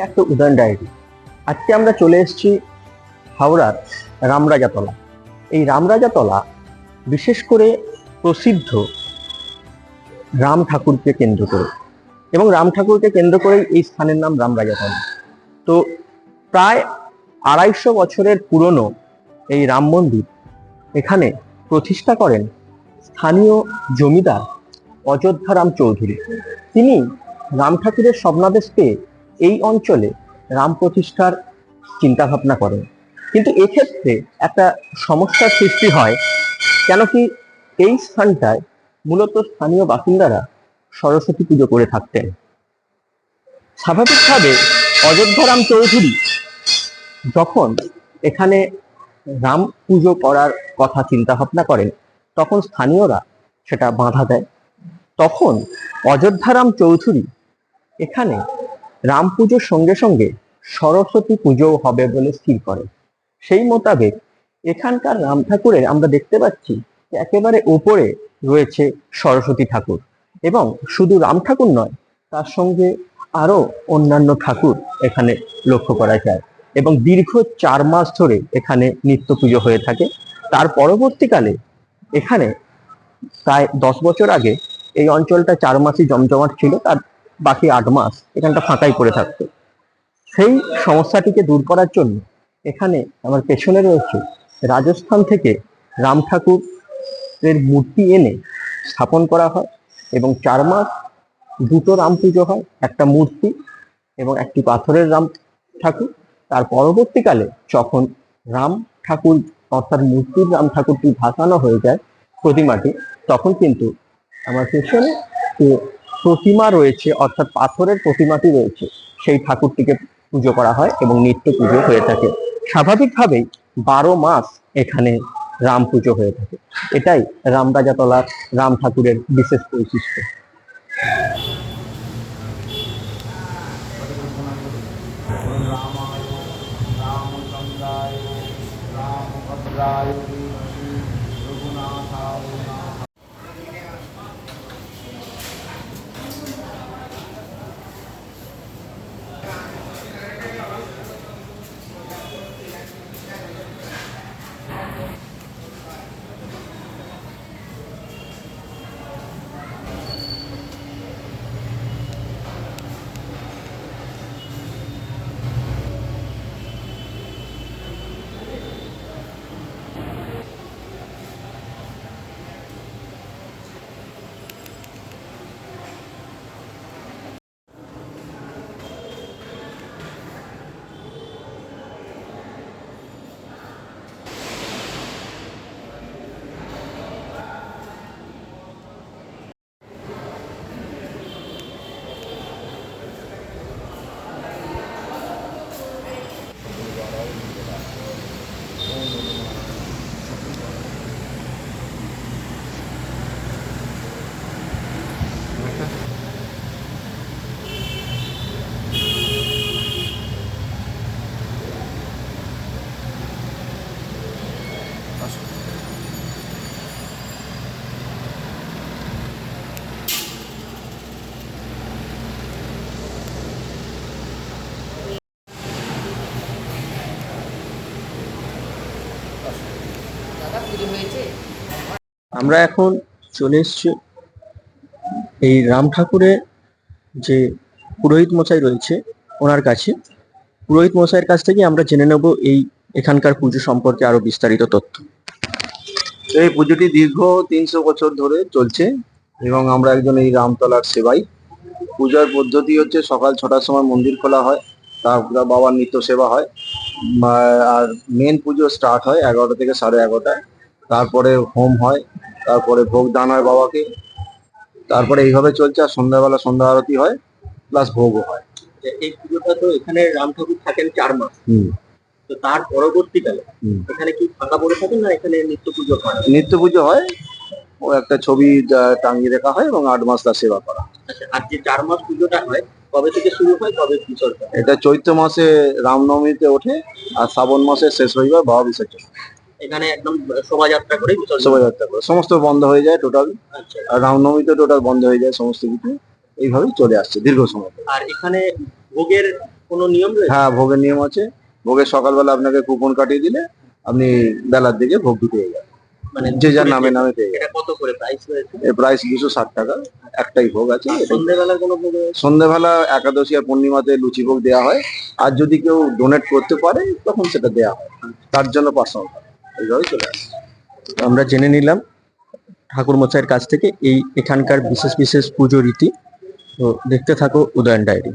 Back to Udayan diary আজকে আমরা চলে এসেছি হাওড়ার রামরাজাতলা। এই রামরাজাতলা বিশেষ করে প্রসিদ্ধ রাম ঠাকুরকে কেন্দ্র করে। এবং রাম ঠাকুরকে কেন্দ্র করেই এই স্থানের নাম রামরাজাতলা। তো প্রায় আড়াইশো বছরের পুরনো এই রাম মন্দির এখানে প্রতিষ্ঠা করেন স্থানীয় জমিদার অযোধ্যা রাম চৌধুরী। তিনি রাম ঠাকুরের স্বপ্নাদেশ পেয়ে এই অঞ্চলে রাম প্রতিষ্ঠার চিন্তা ভাবনা করেন কিন্তু এক্ষেত্রে একটা সমস্যার সৃষ্টি হয়, কেন কি এই স্থানটায় মূলত স্থানীয় বাসিন্দারা সরস্বতী পুজো করে থাকতেন। স্বাভাবিকভাবে অযোধ্যা রাম চৌধুরী যখন এখানে রাম পুজো করার কথা চিন্তা ভাবনা করেন, তখন স্থানীয়রা সেটা বাধা দেয়। তখন অযোধ্যারাম চৌধুরী এখানে রাম পুজোর সঙ্গে সঙ্গে সরস্বতী পুজোও হবে বলে স্থির করে। সেই মোতাবেক এখানকার রাম ঠাকুরের আমরা দেখতে পাচ্ছি একেবারে ওপরে রয়েছে সরস্বতী ঠাকুর এবং শুধু রাম ঠাকুর নয়, তার সঙ্গে আরও অন্যান্য ঠাকুর এখানে লক্ষ্য করা যায় এবং দীর্ঘ চার মাস ধরে এখানে নিত্য পুজো হয়ে থাকে। তার পরবর্তীকালে এখানে প্রায় দশ বছর আগে এই অঞ্চলটা চার মাসই জমজমাট ছিল, তার বাকি আট মাস এখানটা ফাঁকাই পড়ে থাকতো। সেই সমস্যাটিকে দূর করার জন্য এখানে আমার পেছনে রয়েছে রাজস্থান থেকে রাম ঠাকুরের মূর্তি এনে স্থাপন করা হয় এবং চার মাস দুটো রাম পুজো হয়, একটা মূর্তি এবং একটি পাথরের রাম ঠাকুর। তার পরবর্তীকালে যখন রাম ঠাকুর অর্থাৎ মূর্তির রাম ঠাকুরটি ভাসানো হয়ে যায় প্রতিমাটি, তখন কিন্তু আমার পেছনে প্রতিমা রয়েছে অর্থাৎ পাথরের প্রতিমাটি রয়েছে সেই ঠাকুরটিকে পুজো করা হয় এবং নিত্য পুজো হয়ে থাকে স্বাভাবিকভাবেই বারো মাস এখানে রাম পুজো হয়ে থাকে এটাই রামরাজাতলার রাম ঠাকুরের বিশেষ বৈশিষ্ট্য আমরা এখন চলে এসছি এই রাম ঠাকুরের যে পুরোহিত মশাই রয়েছে ওনার কাছে। পুরোহিত মশাইয়ের কাছ থেকে আমরা জেনে নেব এই এখানকার পুজো সম্পর্কে আরও বিস্তারিত তথ্য। এই পুজোটি দীর্ঘ তিনশো বছর ধরে চলছে এবং আমরা একজন এই রামতলার সেবাই। পূজার পদ্ধতি হচ্ছে সকাল ছটার সময় মন্দির খোলা হয়, তারপর বাবার নিত্য সেবা হয় আর মেন পুজো স্টার্ট হয় এগারোটা থেকে সাড়ে এগারোটায়। তারপরে হোম হয় তারপরে ভোগ দান হয় বাবাকে তারপরে এইভাবে চলছে আর সন্ধ্যাবেলা সন্ধ্যা আরতি হয় প্লাস ভোগও হয়। এই পুজোটা তো এখানে রাম ঠাকুর থাকেন চার মাস। হুম। তো তার পরবর্তীকালে এখানে কি ফাঁকা পড়ে থাকেন না এখানে নিত্য পুজো হয়? নিত্য পুজো হয় ও একটা ছবি টাঙিয়ে রাখা হয় এবং আট মাস তার সেবা করা আচ্ছা আর যে চার মাস পুজোটা হয় কবে থেকে শুরু হয় কবে বিসর্জন? এটা চৈত্র মাসে রামনবমীতে ওঠে আর শ্রাবণ মাসে শেষ রবিবার বাবা বিসর্জন। এখানে একদম শোভাযাত্রা করে শোভাযাত্রা করে। সমস্ত বন্ধ হয়ে যায় টোটাল আচ্ছা। আর রামনবমীতে টোটাল বন্ধ হয়ে যায় সমস্ত কিছু। এইভাবেই চলে আসছে দীর্ঘ সময় আর এখানে ভোগের কোনো নিয়ম রয়েছে? হ্যাঁ ভোগের নিয়ম আছে। ভোগের সকালবেলা আপনাকে কুপন কাটিয়ে দিলে আপনি বেলার দিকে ভোগটি পেয়ে যাবেন। মানে যে যার নামে নামে পেয়ে যাবেন। এটা কত করে প্রাইস রয়েছে? এর প্রাইস দুশো ষাট টাকা একটাই ভোগ আছে। সন্ধ্যেবেলা কোনো ভোগ? সন্ধ্যেবেলা একাদশী আর পূর্ণিমাতে লুচি ভোগ দেওয়া হয়। আর যদি কেউ ডোনেট করতে পারে তখন সেটা দেওয়া হয়। তার জন্য পার্সোনাল আমরা জেনে নিলাম ঠাকুর মশাইয়ের কাছ থেকে এই এখানকার বিশেষ বিশেষ পুজো রীতি। তো দেখতে থাকো উদয়ন ডায়েরি।